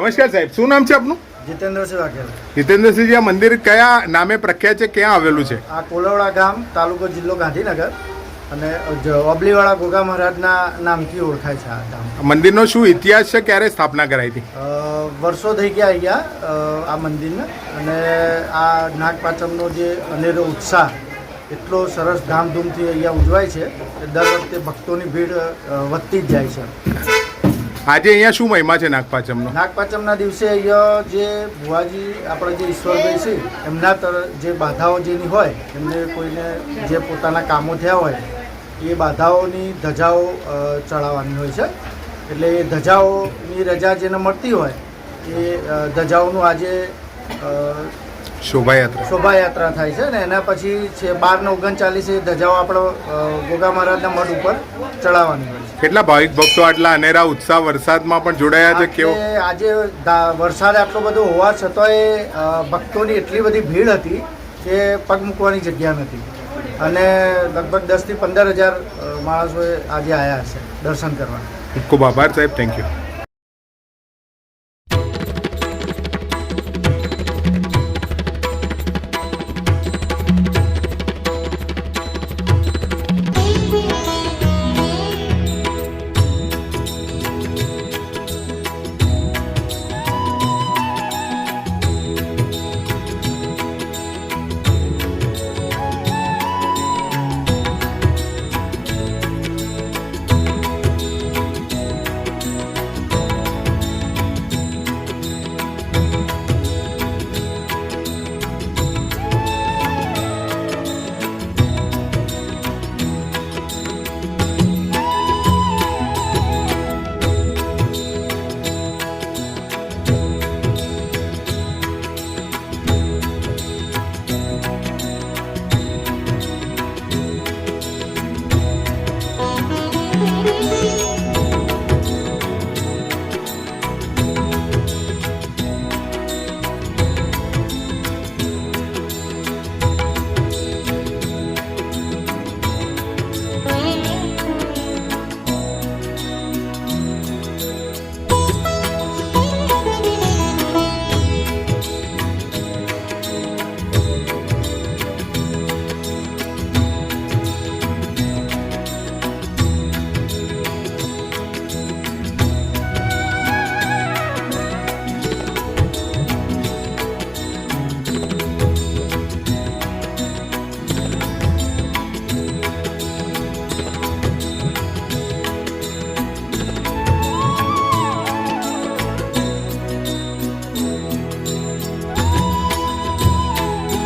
નમસ્કાર સાહેબ શું નામ છે આપનું? જીતેન્દ્રસિંહ વાઘેલા. જીતેન્દ્રસિંહજી આ મંદિર કયા નામે પ્રખ્યાત છે? ક્યાં આવેલું છે? આ કોલવડા ગામ તાલુકો જિલ્લો ગાંધીનગર અને અબલીવાળા ઓબલીવાળા ગોગા મહારાજના નામથી ઓળખાય છે આ ગામ. મંદિરનો શું ઇતિહાસ છે? ક્યારે સ્થાપના કરાઈ હતી? વર્ષો થઈ ગયા અહીંયા આ મંદિરને અને આ નાગપાંચમનો જે અનેરો ઉત્સાહ એટલો સરસ ધામધૂમથી અહીંયા ઉજવાય છે દર વખતે ભક્તોની ભીડ વધતી જ જાય છે. આજે અહીંયા શું મહિમા છે નાગપાંચમનો? નાગપાંચમના દિવસે અહીંયા જે ભુવાજી, આપણા જે ઈશ્વરભાઈ છે, એમના તર, જે બાધાઓ જેની હોય, એમને કોઈને જે પોતાના કામો થયા હોય, એ બાધાઓની ધજાઓ ચડાવવાની હોય છે. એટલે એ ધજાઓની રજા જેને મળતી હોય, એ ધજાઓનું આજે શોભાયાત્રા. શોભાયાત્રા થાય છે ને એના પછી છે બાર ને ઓગણચાલીસે ધજાઓ આપણો ગોગા મહારાજના મઢ ઉપર ચડાવવાની હોય છે. કેટલા ભાવિક ભક્તો આટલા અનેરા ઉત્સાહ વરસાદમાં પણ જોડાયા છે કેવો? આજે વરસાદ આટલો બધો હોવા છતાંય ભક્તોની એટલી બધી ભીડ હતી કે પગ મૂકવાની જગ્યા નથી અને લગભગ દસથી પંદર હજાર માણસોએ આજે આવ્યા છે દર્શન કરવા. ખૂબ આભાર સાહેબ થેન્ક યુ